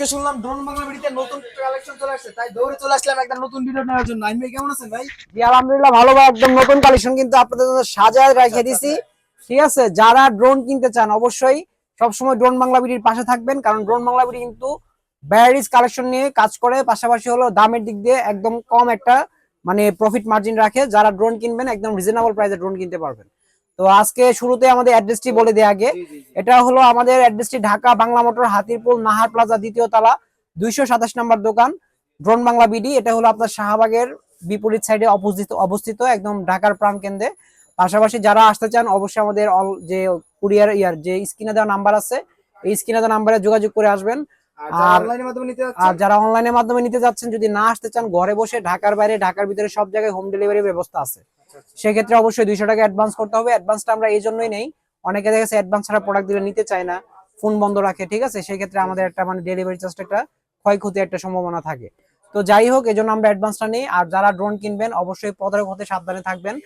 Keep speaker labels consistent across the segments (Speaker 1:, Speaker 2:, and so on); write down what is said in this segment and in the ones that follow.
Speaker 1: আজকে শুনলাম ড্রোন বাংলা ভিডিওতে নতুন কালেকশন চলে আসছে। তাই দৌড়ে চলে আসলাম একটা নতুন ভিডিও নেওয়ার জন্য। ভাই কেমন আছেন ভাই?
Speaker 2: জি আলহামদুলিল্লাহ ভালো ভাই একদম নতুন কালেকশন কিন্তু আপনাদের জন্য সাজায় রেখে দিছি। ঠিক আছে যারা ড্রোন কিনতে চান অবশ্যই সবসময় ড্রোন বাংলা বিডির পাশে থাকবেন কারণ ড্রোন বাংলা বিডি কিন্তু ভ্যারাইটিস কালেকশন নিয়ে কাজ করে পাশাপাশি হলো দামের দিক দিয়ে একদম কম একটা মানে প্রফিট মার্জিন রাখে। যারা ড্রোন কিনবেন একদম রিজনেবল প্রাইসে ড্রোন কিনতে পারবেন। তো আজকে শুরুতে আমাদের অ্যাড্রেসটি বলে দেয় আগে। এটা হলো আমাদের অ্যাড্রেসটি ঢাকা বাংলা মোটর হাতিরপুল নাহার প্লাজা দ্বিতীয় তলা দুইশো সাতাশ নম্বর দোকান ড্রোন বাংলা বিডি। এটা হলো আপনার শাহবাগের বিপরীত সাইডে অবস্থিত অবস্থিত একদম ঢাকার প্রাণ কেন্দ্রে। পাশাপাশি যারা আসতে চান অবশ্যই আমাদের যে কুরিয়ার ইয়ার যে স্ক্রিনে দেওয়া নাম্বার আছে এই স্ক্রিনে দেওয়া নাম্বারে যোগাযোগ করে আসবেন।
Speaker 1: আর যারা
Speaker 2: আর-
Speaker 1: অনলাইনের মাধ্যমে নিতে যাচ্ছেন?
Speaker 2: যারা অনলাইনের মাধ্যমে নিতে যাচ্ছেন যদি না আসতে চান ঘরে বসে ঢাকার বাইরে ঢাকার ভিতরে সব জায়গায় হোম ডেলিভারি ব্যবস্থা আছে। সেক্ষেত্রে অবশ্যই দুইশো টাকা অ্যাডভান্স করতে হবে। অ্যাডভান্সটা আমরা এই জন্যই নেই। অনেকে দেখা গেছে অ্যাডভান্স ছাড়া প্রোডাক্ট দিলে নিতে চায় না। ফোন বন্ধ রাখে ঠিক আছে? সেক্ষেত্রে আমাদের একটা মানে ডেলিভারি চার্জটা একটা ক্ষয়ক্ষতি একটা সম্ভাবনা থাকে। তো যাই হোক এই জন্য আমরা অ্যাডভান্সটা নেই। আর যারা ড্রোন কিনবেন অবশ্যই প্রতারক হতে সাবধানে থাকবেন।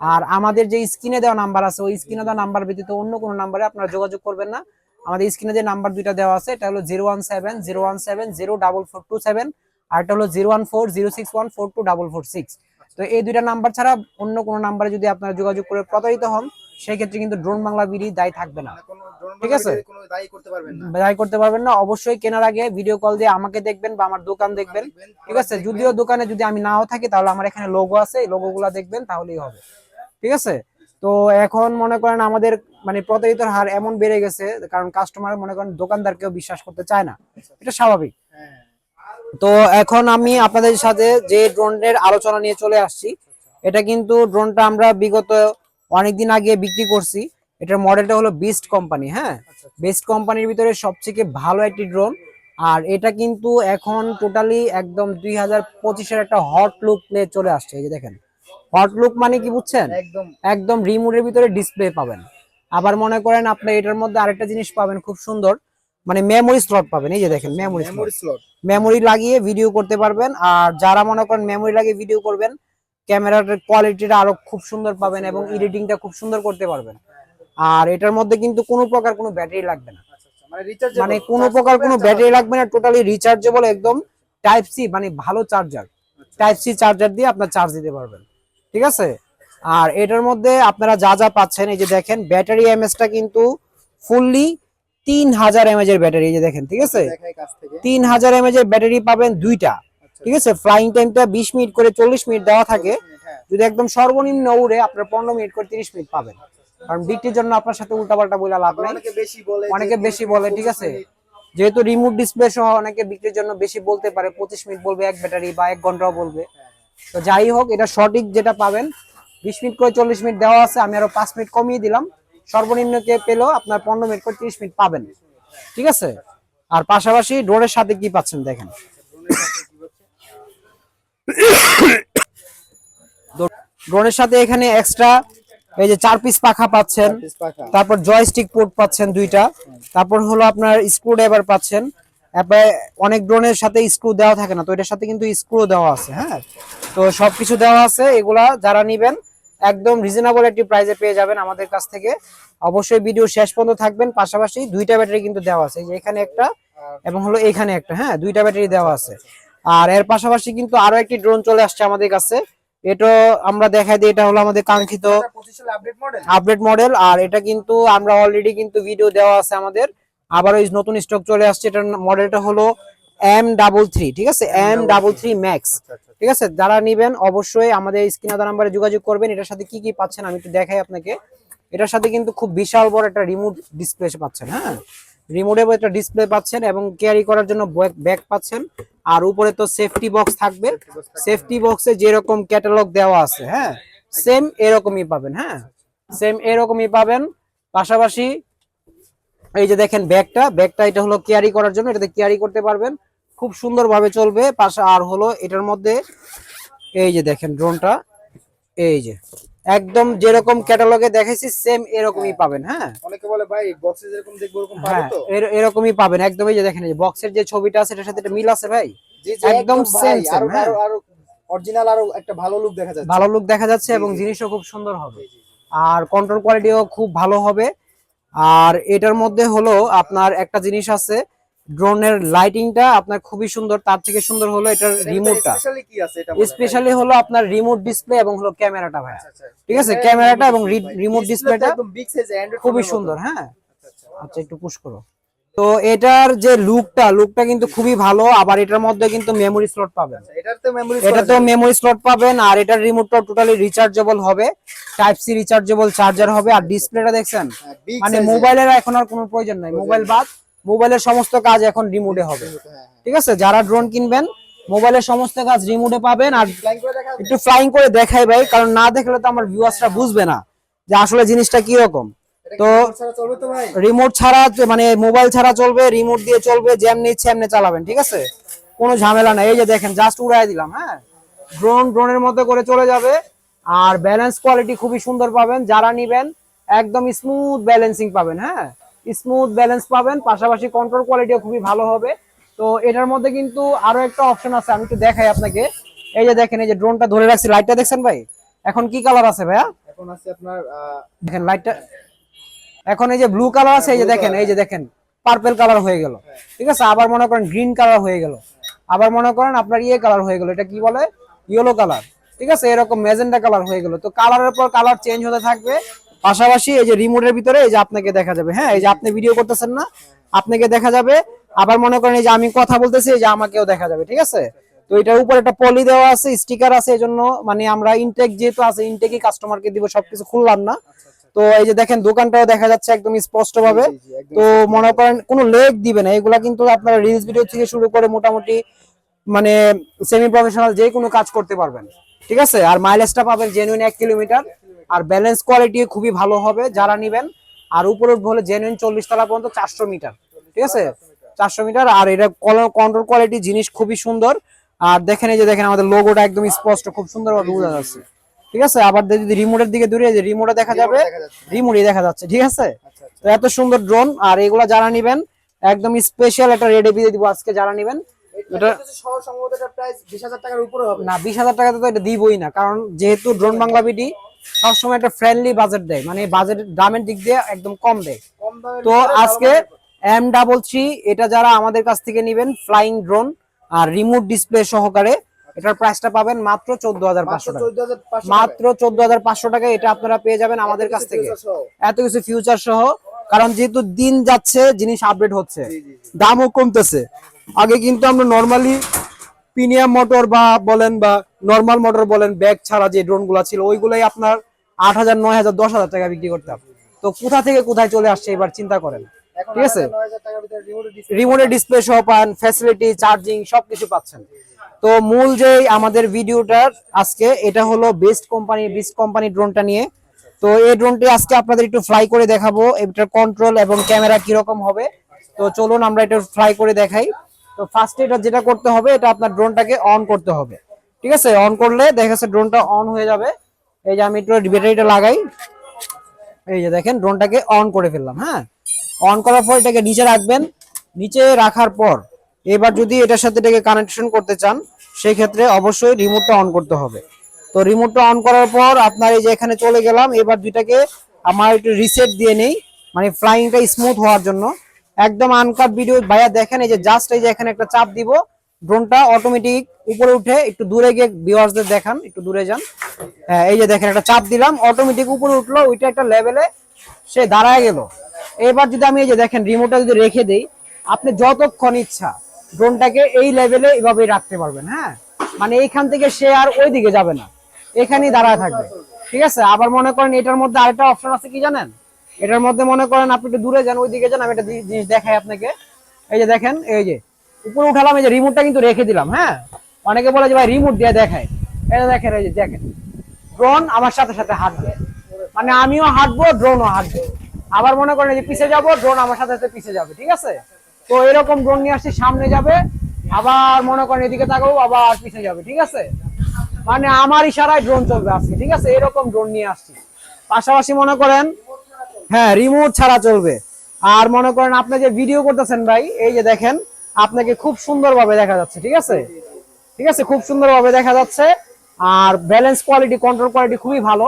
Speaker 2: আর আমাদের যে স্ক্রিনে দেওয়া নাম্বার আছে ওই স্ক্রিনে দেওয়া নাম্বার ব্যতীত অন্য কোনো নাম্বারে আপনারা যোগাযোগ করবেন না। আমাদের স্ক্রিনে যে নাম্বার দুইটা দেওয়া আছে এটা হলো zero one seven zero one seven zero double four two seven আর এটা হলো zero one four zero six one four two double four six. তো এই দুইটা নাম্বার ছাড়া অন্য কোনো নাম্বারে যদি আপনারা যোগাযোগ করে প্রতারিত হন সেই ক্ষেত্রে কিন্তু ড্রোন বাংলা বিডি দায়ী থাকবে না। ঠিক আছে?
Speaker 1: দায়ী করতে পারবেন না।
Speaker 2: অবশ্যই কেনার আগে ভিডিও কল দিয়ে আমাকে দেখবেন বা আমার দোকান দেখবেন। ঠিক আছে? যদিও দোকানে যদি আমি নাও থাকি তাহলে আমার এখানে লোগো আছে। এই লোগো গুলা দেখবেন তাহলেই হবে। ঠিক আছে? তো এখন মনে করেন আমাদের মানে প্রতারিতর হার এমন বেড়ে গেছে কারণ কাস্টমার মনে করেন দোকানদারকেও বিশ্বাস করতে চায় না। এটা স্বাভাবিক।
Speaker 1: হ্যাঁ
Speaker 2: তো এখন আমি আপনাদের সাথে যে ড্রোনের আলোচনা নিয়ে চলে আসছি এটা কিন্তু ড্রোনটা আমরা বিগত অনেকদিন আগে বিক্রি করছি। এটার মডেলটা হলো বিস্ট কোম্পানি হ্যাঁ? বেস্ট কোম্পানির ভিতরে সবথেকে ভালো একটি ড্রোন। আর এটা কিন্তু এখন টোটালি একদম দুই হাজার পঁচিশের একটা হট লুক প্লে চলে আসছে এই যে দেখেন। হট লুক মানে কি বুঝছেন?
Speaker 1: একদম।
Speaker 2: একদম রিমোটের ভিতরে ডিসপ্লে পাবেন। আবার মনে করেন আপনি এটার মধ্যে আরেকটা জিনিস পাবেন খুব সুন্দর মানে মেমোরি স্লট পাবেন এই যে দেখেন মেমোরি স্লট
Speaker 1: মেমোরি
Speaker 2: লাগিয়ে ভিডিও করতে পারবেন আর যারা মনে করেন মেমোরি লাগিয়ে ভিডিও করবেন ক্যামেরার কোয়ালিটিটা আরও খুব সুন্দর পাবেন এবং এডিটিংটা খুব সুন্দর করতে পারবেন। আর এটার মধ্যে কিন্তু কোনো প্রকার কোনো ব্যাটারি লাগবে না।
Speaker 1: আচ্ছা আচ্ছা মানে রিচার্জ
Speaker 2: মানে কোনো প্রকার কোনো ব্যাটারি লাগবে না টোটালি রিচার্জেবল একদম টাইপ সি মানে ভালো চার্জার টাইপ সি চার্জার দিয়ে আপনার চার্জ দিতে পারবেন। ঠিক আছে? আর এটার মধ্যে আপনারা যা যা পাচ্ছেন এই যে দেখেন ব্যাটারি এমএসটা কিন্তু ফুললি তিন হাজার এমএজ এর ব্যাটারি এই যে দেখেন ঠিক আছে? তিন হাজার এমএজ এর ব্যাটারি পাবেন দুইটা ঠিক আছে? ফ্লাইং টাইমটা বিশ মিনিট করে চল্লিশ মিনিট দেওয়া থাকে।
Speaker 1: হ্যাঁ।
Speaker 2: যদি একদম সর্বনিম্ন উড়ে আপনার পনেরো মিনিট করে তিরিশ মিনিট পাবেন। কারণ বিক্রির জন্য আপনার সাথে উল্টাপাল্টা বলে লাভ নেই।
Speaker 1: অনেকে বেশি বলে
Speaker 2: অনেকে বেশি বলে ঠিক আছে? যেহেতু রিমোট ডিসপ্লে সহ অনেকে বিক্রির জন্য বেশি বলতে পারে পঁচিশ মিনিট বলবে এক ব্যাটারি বা এক ঘন্টাও বলবে। তো যাই হোক এটা সঠিক যেটা পাবেন বিশ মিনিট করে চল্লিশ মিনিট দেওয়া আছে আমি আরও পাঁচ মিনিট কমিয়ে দিলাম। সর্বনিম্ন কে পেলেও আপনার পনেরো মিনিট করে তিরিশ মিনিট পাবেন। ঠিক আছে? আর পাশাপাশি ড্রোনের সাথে কি পাচ্ছেন দেখেন। ড্রোনের সাথে এখানে এক্সট্রা এই যে চার পিস পাখা পাচ্ছেন তারপর জয়স্টিক পোর্ট পাচ্ছেন দুইটা তারপর হলো আপনার স্ক্রু ড্রাইভার পাচ্ছেন। তারপরে অনেক ড্রোনের সাথে স্ক্রু দেওয়া থাকে না তো এটার সাথে কিন্তু স্ক্রু দেওয়া আছে হ্যাঁ? তো সবকিছু দেওয়া আছে এগুলা যারা নিবেন একদম রিজনেবল একটি প্রাইসে পেয়ে যাবেন আমাদের কাছ থেকে। অবশ্যই ভিডিও শেষ পর্যন্ত থাকবেন পাশাপাশি দুইটা ব্যাটারি কিন্তু দেওয়া আছে যে এখানে একটা এবং হলো এখানে একটা হ্যাঁ দুইটা ব্যাটারি দেওয়া আছে। আর এর পাশাপাশি কিন্তু আরও একটি ড্রোন চলে আসছে আমাদের কাছে। এটা আমরা দেখাই দিই এটা হলো আমাদের কাঙ্ক্ষিত
Speaker 1: আপডেট মডেল
Speaker 2: আপডেট মডেল আর এটা কিন্তু আমরা অলরেডি কিন্তু ভিডিও দেওয়া আছে আমাদের। আবার ওই নতুন স্টক চলে আসছে এটার মডেলটা হলো এম ডাবল থ্রি ঠিক আছে? এম ডাবল থ্রি ম্যাক্স ঠিক আছে? যারা নিবেন অবশ্যই আমাদের স্ক্রিন নাম্বারে যোগাযোগ করবেন। এটার সাথে কি কি পাচ্ছেন আমি একটু দেখাই আপনাকে। এটার সাথে কিন্তু খুব বিশাল বড় একটা রিমোট ডিসপ্লে পাচ্ছেন হ্যাঁ? রিমোটেবল একটা ডিসপ্লে পাচ্ছেন এবং ক্যারি করার জন্য ব্যাগ পাচ্ছেন। আর উপরে তো সেফটি বক্স থাকবে। সেফটি বক্সে যেরকম ক্যাটালগ দেওয়া আছে হ্যাঁ? সেম এরকমই পাবেন হ্যাঁ? সেম এরকমই পাবেন। পাশাপাশি এই যে দেখেন ব্যাগটা ব্যাগটা এটা হলো ক্যারি করার জন্য। এটাতে ক্যারি করতে পারবেন। খুব সুন্দরভাবে চলবে। পাশে আর হলো এটার মধ্যে এই যে দেখেন ড্রোনটা এই যে। একদম যেরকম ক্যাটালগে দেখেছি সেম এরকমই পাবেন হ্যাঁ?
Speaker 1: অনেকে বলে ভাই বক্সে যেরকম দেখব ওরকম পাবো
Speaker 2: হ্যাঁ
Speaker 1: তো?
Speaker 2: এর- এরকমই পাবেন। একদম এই যে দেখেন এই বক্সের যে ছবিটা আছে এটার সাথে এটা মিল আছে ভাই? একদম সেম
Speaker 1: আরও
Speaker 2: হ্যাঁ।
Speaker 1: আরও আরও অরিজিনাল আরও একটা ভালো লুক দেখা যাচ্ছে।
Speaker 2: ভালো লুক দেখা যাচ্ছে এবং জিনিসও খুব সুন্দর হবে। আর কন্ট্রোল কোয়ালিটিও খুব ভালো হবে। আর এটার মধ্যে হলো আপনার একটা জিনিস আছে ড্রোনের লাইটিংটা আপনার খুবই সুন্দর তার থেকে সুন্দর হলো এটার রিমোটটা
Speaker 1: স্পেশালি কি আছে এটা
Speaker 2: স্পেশালি হলো আপনার রিমোট ডিসপ্লে এবং হলো ক্যামেরাটা ভাই
Speaker 1: আচ্ছা
Speaker 2: ঠিক আছে? ক্যামেরাটা এবং রিমোট ডিসপ্লেটা খুবই সুন্দর হ্যাঁ? আচ্ছা একটু পুশ করো। তো এটার যে লুকটা লুকটা কিন্তু খুবই ভালো আবার এটার মধ্যে কিন্তু মেমোরি স্লট পাবেন।
Speaker 1: এটার তো মেমোরি
Speaker 2: এটা তো মেমোরি স্লট পাবেন আর এটার রিমোটটা টোটালি রিচার্জেবল হবে। টাইপ সি রিচার্জেবল চার্জার হবে আর ডিসপ্লেটা দেখছেন? মানে মোবাইলের এখন আর কোনো প্রয়োজন নাই। মোবাইল বাদ মোবাইলের সমস্ত কাজ এখন রিমোটে হবে। ঠিক আছে? যারা ড্রোন কিনবেন মোবাইলের সমস্ত কাজ রিমোটে পাবেন আর
Speaker 1: করে
Speaker 2: একটু ফ্লাইং করে দেখাই ভাই কারণ না দেখলে তো আমার ভিউয়ার্সরা বুঝবে না যে আসলে জিনিসটা কি রকম। তো রিমোট ছাড়া মানে মোবাইল ছাড়া চলবে রিমোট দিয়ে চলবে যেমনি ইচ্ছে এমনি চালাবেন ঠিক আছে? কোনো ঝামেলা নাই। এই যে দেখেন জাস্ট উড়াই দিলাম হ্যাঁ? ড্রোন ড্রোনের মতো করে চলে যাবে আর ব্যালেন্স কোয়ালিটি খুবই সুন্দর পাবেন। যারা নিবেন একদম স্মুথ ব্যালেন্সিং পাবেন হ্যাঁ? স্মুথ ব্যালেন্স পাবেন পাশাপাশি কন্ট্রোল কোয়ালিটিও খুবই ভালো হবে। তো এটার মধ্যে কিন্তু আরও একটা অপশন আছে আমি একটু দেখাই আপনাকে। এই যে দেখেন এই যে ড্রোনটা ধরে রাখছি লাইটটা দেখছেন ভাই? এখন কি কালার আছে ভাইয়া?
Speaker 1: এখন আছে আপনার
Speaker 2: দেখেন লাইটটা এখন এই যে ব্লু কালার আছে এই যে দেখেন এই যে দেখেন পার্পল কালার হয়ে গেল। ঠিক আছে আবার মনে করেন গ্রিন কালার হয়ে গেল। আবার মনে করেন আপনার ইয়ে কালার হয়ে গেল এটা কি বলে? ইয়েলো কালার ঠিক আছে এরকম মেজেন্ডা কালার হয়ে গেল। তো কালারের পর কালার চেঞ্জ হতে থাকবে। পাশাপাশি এই যে রিমোটের ভিতরে এই যে আপনাকে দেখা যাবে। হ্যাঁ এই যে আপনি ভিডিও করতেছেন না আপনাকে দেখা যাবে। আবার মনে করেন এই যে আমি কথা বলতেছি এই যে আমাকেও দেখা যাবে ঠিক আছে? তো এটার উপর একটা পলি দেওয়া আছে স্টিকার আছে এই জন্য মানে আমরা ইনটেক যেহেতু আছে ইনটেকই কাস্টমারকে দিব সবকিছু খুললাম না। তো এই যে দেখেন দোকানটাও দেখা যাচ্ছে একদম স্পষ্ট ভাবে তো মনে করেন কোনো লেগ দিবে না। এগুলা কিন্তু আপনারা রিলস ভিডিও থেকে শুরু করে মোটামুটি মানে সেমি প্রফেশনাল যে কোনো কাজ করতে পারবেন ঠিক আছে? আর মাইলেজটা পাবেন জেনুইন এক কিলোমিটার আর ব্যালেন্স কোয়ালিটি খুবই ভালো হবে যারা নিবেন। আর উপরে হলে জেনুইন চল্লিশ তলা পর্যন্ত চারশো মিটার। ঠিক আছে? চারশো মিটার। আর এটা কন্ট্রোল কোয়ালিটি জিনিস খুবই সুন্দর। আর দেখেন এই যে দেখেন আমাদের লোগোটা একদম স্পষ্ট খুব সুন্দরভাবে বোঝা যাচ্ছে। ঠিক আছে? আবার যদি রিমোটের দিকে দূরে যে রিমোটে দেখা যাবে। রিমোটই দেখা যাচ্ছে। ঠিক আছে?
Speaker 1: আচ্ছা, আচ্ছা।
Speaker 2: তো এত সুন্দর ড্রোন আর এগুলা যারা নিবেন একদম স্পেশাল একটা রেডি দিয়ে দিব আজকে যারা নিবেন।
Speaker 1: এটা সহ সম্ভবত এটা প্রাইস বিশ হাজার টাকার উপরে হবে।
Speaker 2: না বিশ হাজার টাকাতে তো এটা দিবই না কারণ যেহেতু ড্রোন বাংলা বিডি সবসময় একটা ফ্রেন্ডলি বাজেট দেয় মানে বাজেট দামের দিক দিয়ে একদম কম দেয়। তো আজকে এম ডাবল থ্রি এটা যারা আমাদের কাছ থেকে নিবেন ফ্লাইং ড্রোন আর রিমোট ডিসপ্লে সহকারে এটার প্রাইসটা পাবেন মাত্র চোদ্দ হাজার পাঁচশো টাকা। মাত্র চোদ্দ হাজার পাঁচশো টাকা এটা আপনারা পেয়ে যাবেন আমাদের কাছ থেকে। এত কিছু ফিউচার সহ কারণ যেহেতু দিন যাচ্ছে জিনিস আপডেট হচ্ছে। দামও কমতেছে। আগে কিন্তু আমরা নর্মালি প্রিমিয়াম মোটর বা বলেন বা নর্মাল মোটর বলেন ব্যাগ ছাড়া যে ড্রোনগুলা ছিল ওইগুলাই আপনার আট হাজার নয় হাজার দশ হাজার টাকা বিক্রি করতাম। তো কোথা থেকে কোথায় চলে আসছে এবার চিন্তা করেন। ঠিক আছে?
Speaker 1: 9,000 টাকার ভিতরে remote display
Speaker 2: রিমোটের ডিসপ্লে সহ পান ফ্যাসিলিটি চার্জিং সবকিছু পাচ্ছেন। তো মূল যে আমাদের ভিডিওটার আজকে এটা হলো বেস্ট কোম্পানি বেস্ট কোম্পানি ড্রোনটা নিয়ে। তো এই ড্রোনটি আজকে আপনাদের একটু ফ্লাই করে দেখাবো এটার কন্ট্রোল এবং ক্যামেরা কীরকম হবে। তো চলুন আমরা এটা ফ্লাই করে দেখাই। তো ফার্স্টে এটা যেটা করতে হবে, এটা আপনার ড্রোনটাকে অন করতে হবে। ঠিক আছে? অন করলে দেখা যাচ্ছে ড্রোনটা অন হয়ে যাবে। এই যে আমি একটু ব্যাটারিটা লাগাই। এই যে দেখেন ড্রোনটাকে অন করে ফেললাম হ্যাঁ? অন করার পর এটাকে নিচে রাখবেন। নিচে রাখার পর এবার যদি এটার সাথে এটাকে কানেকশন করতে চান সেই ক্ষেত্রে অবশ্যই রিমোটটা অন করতে হবে। তো রিমোটটা অন করার পর আপনার এই যে এখানে চলে গেলাম। এবার দুইটাকে আমার একটু রিসেট দিয়ে নেই। মানে ফ্লাইংটা স্মুথ হওয়ার জন্য। একদম আনকাট ভিডিও ভাইয়া দেখেন, এই যে জাস্ট এই যে এখানে একটা চাপ দিব। ড্রোনটা অটোমেটিক উপরে উঠে একটু দূরে গিয়ে ভিউয়ার্সদের দেখান, একটু দূরে যান। হ্যাঁ এই যে দেখেন, একটা চাপ দিলাম অটোমেটিক উপরে উঠল, ওইটা একটা লেভেলে সে দাঁড়ায় গেল। এবার যদি আমি এই যে দেখেন রিমোটটা যদি রেখে দেই, আপনি যতক্ষণ ইচ্ছা ড্রোনটাকে এই লেভেলে এভাবেই রাখতে পারবেন হ্যাঁ? মানে এইখান থেকে সে আর ওই দিকে যাবে না। এখানেই দাঁড়ায় থাকবে। ঠিক আছে? আবার মনে করেন এটার মধ্যে আরেকটা অপশন আছে কি জানেন? এটার মধ্যে মনে করেন আপনি একটু দূরে যান ওই দিকে যান, আমি একটা জিনিস দেখাই আপনাকে। এই যে দেখেন, এই যে, উপরে উঠালাম, এই যে রিমোটটা কিন্তু রেখে দিলাম হ্যাঁ? অনেকে বলে যে ভাই রিমোট দিয়ে দেখায়। এটা দেখেন, এই যে দেখেন ড্রোন আমার সাথে সাথে হাঁটবে। মানে আমিও হাঁটবো ড্রোনও হাঁটবে। আবার মনে করেন যে পিছে যাব ড্রোন আমার সাথে সাথে পিছে যাবে, ঠিক আছে? তো এরকম ড্রোন নিয়ে আসছি, সামনে যাবে, আবার মনে করেন এদিকে তাকাবো, আবার পিছে যাবে, ঠিক আছে? মানে আমার ইশারায় ড্রোন চলবে আজকে, ঠিক আছে? এরকম ড্রোন নিয়ে আসছি। পাশাপাশি মনে করেন হ্যাঁ রিমোট ছাড়া চলবে। আর মনে করেন আপনি যে ভিডিও করতেছেন ভাই, এই যে দেখেন, আপনাকে খুব সুন্দরভাবে দেখা যাচ্ছে, ঠিক আছে? ঠিক আছে, খুব সুন্দরভাবে দেখা যাচ্ছে। আর ব্যালেন্স কোয়ালিটি কন্ট্রোল কোয়ালিটি খুবই ভালো।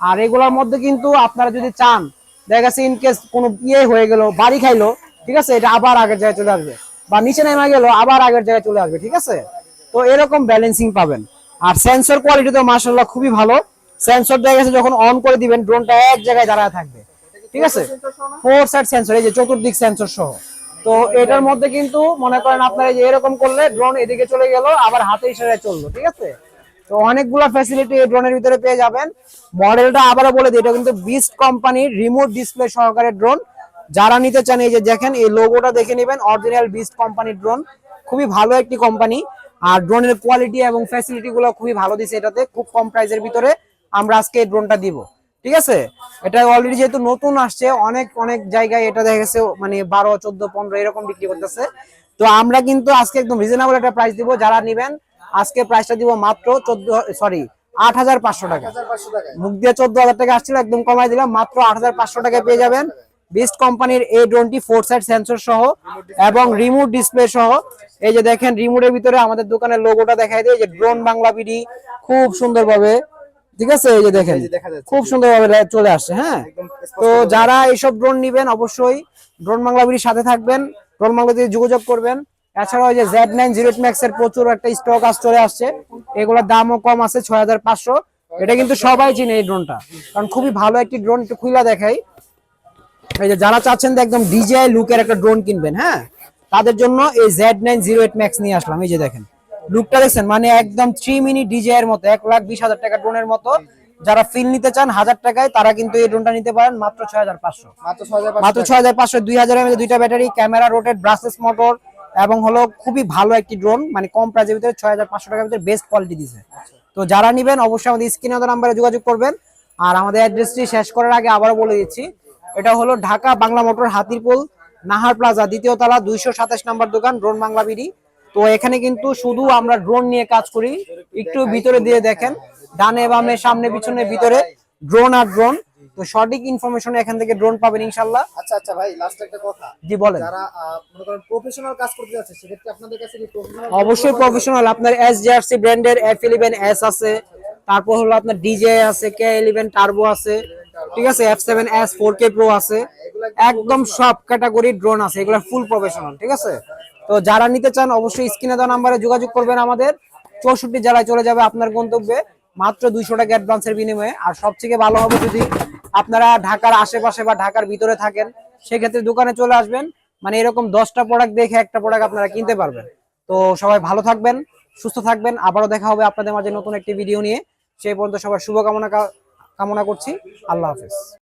Speaker 2: আর এগুলোর মধ্যে কিন্তু আপনারা যদি চান, দেখা যাচ্ছে ইনকেস কোনো ইয়ে হয়ে গেল, বাড়ি খাইলো, ঠিক আছে, এটা আবার আগের জায়গায় চলে আসবে। বা নিচে নেমে গেল, আবার আগের জায়গায় চলে আসবে, ঠিক আছে? তো এরকম ব্যালেন্সিং পাবেন। আর সেন্সর কোয়ালিটি তো মার্শাল্লাহ খুবই ভালো। সেন্সর দেখা গেছে যখন অন করে দিবেন ড্রোনটা এক জায়গায় দাঁড়ায় থাকবে। ঠিক আছে? ফোর সাইড সেন্সর এই যে চতুর্দিক সেন্সর সহ। তো এটার মধ্যে কিন্তু মনে করেন আপনারা এই যে এরকম করলে ড্রোন এদিকে চলে গেল আবার হাতে ইশারায় চলল ঠিক আছে? তো অনেকগুলো ফ্যাসিলিটি এই ড্রোনের ভিতরে পেয়ে যাবেন। মডেলটা আবারও বলে দিই এটা কিন্তু বিস্ট কোম্পানির রিমোট ডিসপ্লে সহকারে ড্রোন যারা নিতে চান এই যে দেখেন এই লোগোটা দেখে নেবেন অরিজিনাল বিস্ট কোম্পানির ড্রোন খুবই ভালো একটি কোম্পানি আর ড্রোনের কোয়ালিটি এবং ফ্যাসিলিটি গুলো খুবই ভালো দিছে এটাতে। খুব কম প্রাইসের ভিতরে আমরা আজকে এই ড্রোনটা দিব। ঠিক আছে? এটা অলরেডি যেহেতু নতুন আসছে অনেক অনেক জায়গায় এটা দেখা গেছে মানে বারো চোদ্দ পনেরো এরকম বিক্রি করতেছে। তো আমরা কিন্তু আজকে একদম রিজনেবল একটা প্রাইস দিব যারা নিবেন আজকে প্রাইসটা দিব মাত্র চোদ্দ সরি আট হাজার পাঁচশো টাকা। মুখ দিয়ে চোদ্দ হাজার টাকা আসছিল একদম কমাই দিলাম মাত্র আট হাজার পাঁচশো টাকায় পেয়ে যাবেন। বেস্ট কোম্পানির এই ড্রোনটি ফোর সাইড সেন্সর সহ এবং রিমোট ডিসপ্লে সহ। এই যে দেখেন রিমোটের ভিতরে আমাদের দোকানের লোগোটা দেখাই দেয় যে ড্রোন বাংলা বিডি খুব সুন্দরভাবে ঠিক আছে? এই যে দেখেন। খুব সুন্দরভাবে চলে আসছে হ্যাঁ? তো যারা এইসব ড্রোন নিবেন অবশ্যই ড্রোন বাংলা বিডির সাথে থাকবেন ড্রোন বাংলা দিয়ে যোগাযোগ করবেন। এছাড়াও যে জেড নাইন জিরো ম্যাক্স এর প্রচুর একটা স্টক আস চলে আসছে। এগুলোর দামও কম আছে ছয় হাজার পাঁচশো। এটা কিন্তু সবাই চিনে এই ড্রোনটা কারণ খুবই ভালো একটি ড্রোন একটু খুইলা দেখাই। এই যে যারা চাচ্ছেন একদম ডিজিআই লুকের একটা ড্রোন কিনবেন হ্যাঁ? তাদের জন্য এই Z nine zero eight max নিয়ে আসলাম এই যে দেখেন। লুকটা দেখছেন? মানে একদম থ্রি মিনি ডিজিআই এর মতো এক লাখ বিশ হাজার টাকা ড্রোনের মতো। যারা ফিল নিতে চান হাজার টাকায় তারা কিন্তু এই ড্রোনটা নিতে পারেন মাত্র ছয় হাজার পাঁচশো।
Speaker 1: মাত্র ছয় হাজার
Speaker 2: পাঁচশো দুই হাজার এমএল দুইটা battery camera rotated brushes motor এবং হলো খুবই ভালো একটি ড্রোন মানে কম প্রাইসের ভিতরে ছয় হাজার পাঁচশো টাকার ভিতরে বেস্ট কোয়ালিটি দিছে। তো যারা নিবেন অবশ্যই আমাদের স্ক্রিনে নাম্বারে যোগাযোগ করবেন। আর আমাদের অ্যাড্রেসটি শেষ করার আগে আবারও বলে দিচ্ছি এটা হলো ঢাকা বাংলা মোটর হাতিরপুল নাহার প্লাজা দ্বিতীয় তলা দুইশো সাতাশ নম্বর দোকান ড্রোন বাংলা বিডি। তো এখানে কিন্তু শুধু আমরা ড্রোন নিয়ে কাজ করি। একটু ভিতরে দিয়ে দেখেন ডানে বামে সামনে পিছনে ভিতরে ড্রোন আর ড্রোন তো সঠিক ইনফরমেশন এখান থেকে ড্রোন পাবেন ইনশাল্লাহ।
Speaker 1: আচ্ছা আচ্ছা ভাই লাস্ট একটা কথা।
Speaker 2: জি বলেন।
Speaker 1: যারা মনে করেন প্রফেশনাল কাজ করতে যাচ্ছে সেক্ষেত্রে আপনাদের কাছে কি প্রফেশনাল
Speaker 2: অবশ্যই প্রফেশনাল আপনার এস জার্সি ব্র্যান্ডের এফ ইলেভেন এস আছে। তারপর হলো আপনার ডিজে আছে কে ইলেভেন টার্বো আছে। ঠিক আছে F seven S four K pro আছে। একদম সব ক্যাটাগরি ড্রোন আছে এগুলো ফুল প্রফেশনাল ঠিক আছে? তো যারা নিতে চান অবশ্যই স্ক্রিনে দেওয়া নাম্বারে যোগাযোগ করবেন আমাদের। চৌষট্টি জেলায় চলে যাবে আপনার গন্তব্যে, মাত্র দুইশো টাকা অ্যাডভান্সের বিনিময়ে। আর সবথেকে ভালো হবে যদি আপনারা ঢাকার আশেপাশে বা ঢাকার ভিতরে থাকেন, সেক্ষেত্রে দোকানে চলে আসবেন। মানে এরকম দশটা প্রোডাক্ট দেখে একটা প্রোডাক্ট আপনারা কিনতে পারবেন। তো সবাই ভালো থাকবেন, সুস্থ থাকবেন। আবারও দেখা হবে আপনাদের মাঝে নতুন একটি ভিডিও নিয়ে। সেই পর্যন্ত সবার শুভকামনা কামনা করছি। আল্লাহ হাফেজ।